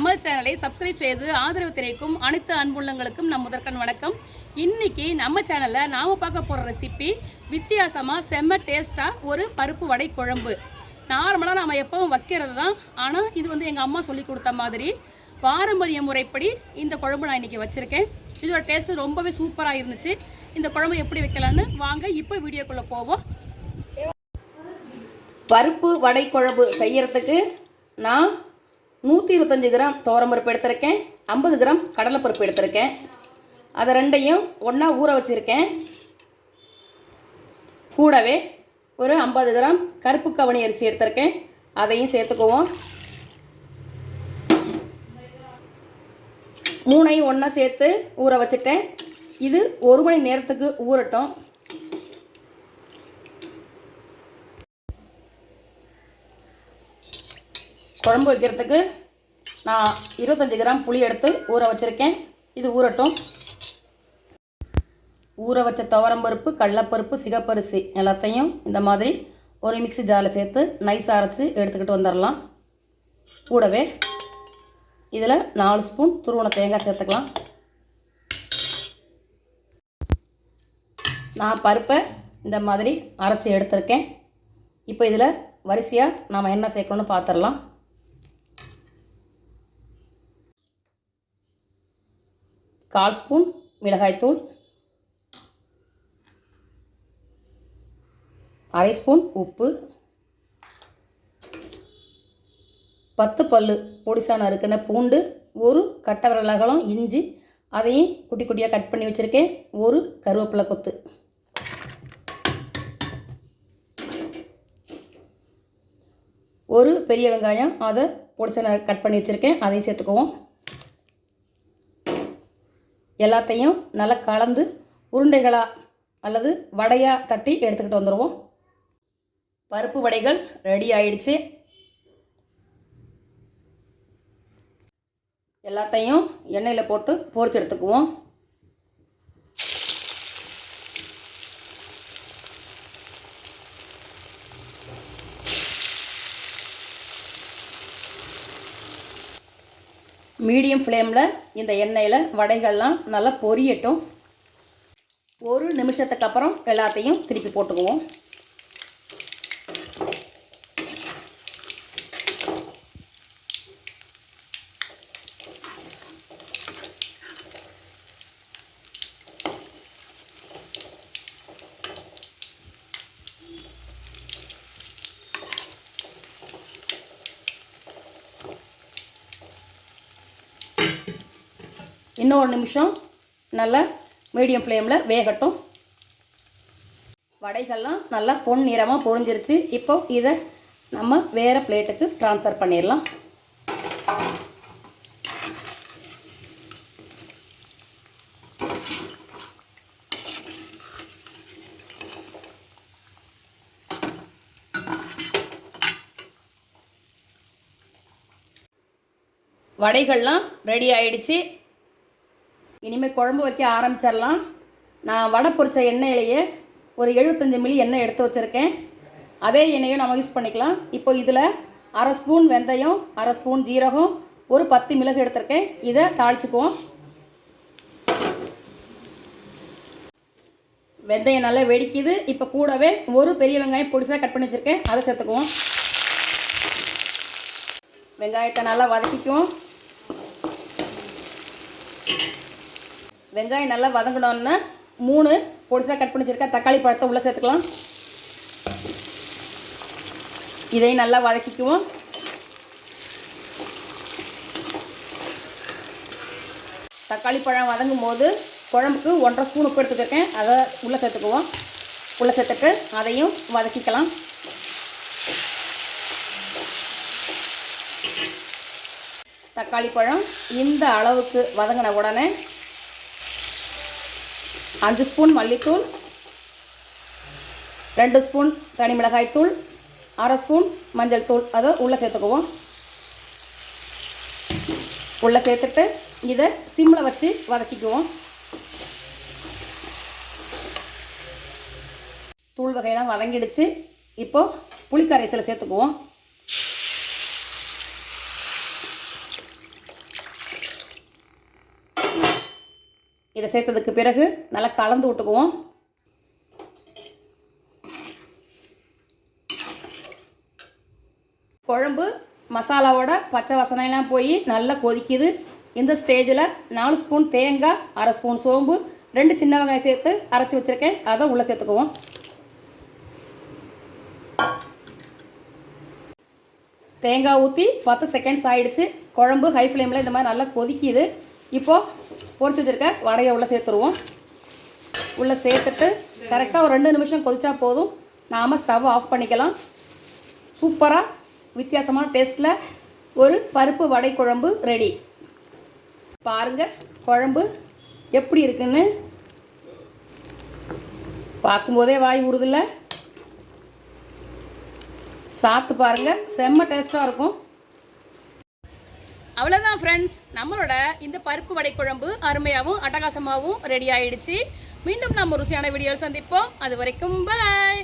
நமது சேனலை சப்ஸ்கிரைப் செய்து ஆதரவு தெரிவிக்கும் அனைத்து அன்புள்ளங்களுக்கும் நம் முதற்கண் வணக்கம். இன்னைக்கு நம்ம சேனலில் நாம் பார்க்க போகிற ரெசிபி வித்தியாசமாக செம்ம டேஸ்ட்டாக ஒரு பருப்பு வடை குழம்பு. நார்மலாக நம்ம எப்பவும் வைக்கிறது தான் ஆனால் இது வந்து எங்கள் அம்மா சொல்லி கொடுத்த மாதிரி பாரம்பரிய முறைப்படி இந்த குழம்பு நான் இன்றைக்கி வச்சுருக்கேன். இதோட டேஸ்ட்டு ரொம்பவே சூப்பராக இருந்துச்சு. இந்த குழம்பு எப்படி வைக்கலான்னு வாங்க இப்போ வீடியோக்குள்ளே போவோம். பருப்பு வடை குழம்பு செய்கிறதுக்கு நான் நூற்றி இருபத்தஞ்சி கிராம் பருப்பு எடுத்திருக்கேன் ஐம்பது கிராம் கடலைப்பருப்பு எடுத்திருக்கேன். அதை ரெண்டையும் ஒன்றா ஊற வச்சுருக்கேன். கூடவே ஒரு ஐம்பது கிராம் கருப்பு கவனி அரிசி எடுத்திருக்கேன். அதையும் சேர்த்துக்குவோம். மூணையும் ஒன்றா சேர்த்து ஊற வச்சுட்டேன். இது ஒரு மணி நேரத்துக்கு ஊறட்டும். குழம்பு வைக்கிறதுக்கு நான் இருபத்தஞ்சி கிராம் புளி எடுத்து ஊற வச்சுருக்கேன். இது ஊறட்டும். ஊற வச்ச துவரம்பருப்பு கடலப்பருப்பு சிகப்பரிசி எல்லாத்தையும் இந்த மாதிரி ஒரு மிக்ஸி ஜாரில் சேர்த்து நைஸ் அரைச்சி எடுத்துக்கிட்டு வந்துடலாம் கூடவே இதில் நாலு ஸ்பூன் துருவண தேங்காய் சேர்த்துக்கலாம். நான் பருப்பை இந்த மாதிரி அரைச்சி எடுத்திருக்கேன். இப்போ இதில் வரிசையாக நாம் என்ன சேர்க்கணும்னு பார்த்துடலாம் கால் ஸ்பூன் மிளகாய்த்தூள் அரை ஸ்பூன் உப்பு பத்து பல் பொடிசான நறுக்கின பூண்டு ஒரு கட்டை விரலகலம் இஞ்சி அதையும் குட்டி குட்டியாக கட் பண்ணி வச்சுருக்கேன். ஒரு கருவேப்பிலை கொத்து. ஒரு பெரிய வெங்காயம் அதை பொடிசான கட் பண்ணி வச்சுருக்கேன். அதையும் சேர்த்துக்குவோம். எல்லாத்தையும் நல்லா கலந்து உருண்டைகளாக அல்லது வடையாக தட்டி எடுத்துக்கிட்டு வந்துடுவோம் பருப்பு வடைகள் ரெடி ஆயிடுச்சு. எல்லாத்தையும் எண்ணெயில் போட்டு பொரிச்சு எடுத்துக்குவோம். மீடியம் ஃப்ளேமில் இந்த எண்ணெயில் வடைகள்லாம் நல்லா பொரியட்டும். ஒரு நிமிஷத்துக்கு அப்புறம் எல்லாத்தையும் திருப்பி போட்டுக்குவோம். இன்னொரு நிமிஷம் நல்லா மீடியம் ஃப்ளேமில் வேகட்டும். வடைகள்லாம் நல்லா பொன் நிறமாக பொரிஞ்சிருச்சு. இப்போ இதை நம்ம வேறு பிளேட்டுக்கு ட்ரான்ஸ்ஃபர் பண்ணிடலாம். வடைகள்லாம் ரெடி ஆயிடுச்சு. இனிமேல் குழம்பு வைக்க ஆரம்பிச்சிடலாம். நான் வடை பொரிச்ச எண்ணெயிலேயே ஒரு எழுபத்தஞ்சு மில்லி எண்ணெய் எடுத்து வச்சுருக்கேன். அதே எண்ணெயும் நம்ம யூஸ் பண்ணிக்கலாம். இப்போ இதில் அரை ஸ்பூன் வெந்தயம் அரை ஸ்பூன் ஜீரகம் ஒரு பத்து மிளகு எடுத்திருக்கேன். இதை தாளிச்சுக்குவோம். வெந்தயம் நல்லா வெடிக்குது. இப்போ கூடவே ஒரு பெரிய வெங்காயம் பொடிசாக கட் பண்ணி வச்சுருக்கேன். அதை சேர்த்துக்குவோம். வெங்காயத்தை நல்லா வதக்கிக்குவோம். வெங்காயம் நல்லா வதங்கணும்னா மூணு பொடிசாக கட் பண்ணி வச்சுருக்க தக்காளி பழத்தை உள்ளே சேர்த்துக்கலாம். இதையும் நல்லா வதக்கிக்குவோம். தக்காளி பழம் வதங்கும் போது குழம்புக்கு ஒன்றரை ஸ்பூன் உப்பு எடுத்துக்கிருக்கேன். அதை உள்ளே சேர்த்துக்குவோம். உள்ளே சேர்த்துட்டு அதையும் வதக்கிக்கலாம். தக்காளி பழம் இந்த அளவுக்கு வதங்கின உடனே அஞ்சு ஸ்பூன் மல்லித்தூள் ரெண்டு ஸ்பூன் தனி மிளகாய் தூள் அரை ஸ்பூன் மஞ்சள் தூள். அதை உள்ளே சேர்த்துக்குவோம். உள்ளே சேர்த்துட்டு இதை சிம்மில் வச்சு வதக்கிக்குவோம். தூள் வகையெல்லாம் வதங்கிடுச்சு. இப்போது புளிக்கரைசலை சேர்த்துக்குவோம். இதை சேர்த்ததுக்கு பிறகு நல்லா கலந்து விட்டுக்குவோம். குழம்பு மசாலாவோட பச்சை வசனையெல்லாம் போய் நல்லா கொதிக்குது. இந்த ஸ்டேஜில் நாலு ஸ்பூன் தேங்காய் அரை ஸ்பூன் சோம்பு ரெண்டு சின்ன வெங்காயம் சேர்த்து அரைச்சி வச்சுருக்கேன். அதை உள்ளே சேர்த்துக்குவோம். தேங்காய் ஊற்றி பத்து செகண்ட்ஸ் ஆகிடுச்சு குழம்பு ஹை ஃப்ளேமில் இந்த மாதிரி நல்லா கொதிக்குது. இப்போது பொறிச்சு வச்சுருக்க வடையை உள்ளே சேர்த்துருவோம். உள்ளே சேர்த்துட்டு கரெக்டாக ஒரு ரெண்டு நிமிஷம் கொதிச்சா போதும். நாம் ஸ்டவ் ஆஃப் பண்ணிக்கலாம். சூப்பராக வித்தியாசமான டேஸ்ட்டில் ஒரு பருப்பு வடை குழம்பு ரெடி பாருங்கள் குழம்பு எப்படி இருக்குன்னு. பார்க்கும்போதே வாய் ஊறுதில்ல. சாப்பிட்டு பாருங்கள் செம்ம டேஸ்ட்டாக இருக்கும். அவ்வளோதான் ஃப்ரெண்ட்ஸ் நம்மளோட இந்த பருப்பு வடை குழம்பு அருமையாகவும் அட்டகாசமாகவும் ரெடி ஆயிடுச்சு. மீண்டும் நம்ம ருசியான வீடியோவில் சந்திப்போம். அது வரைக்கும் பாய்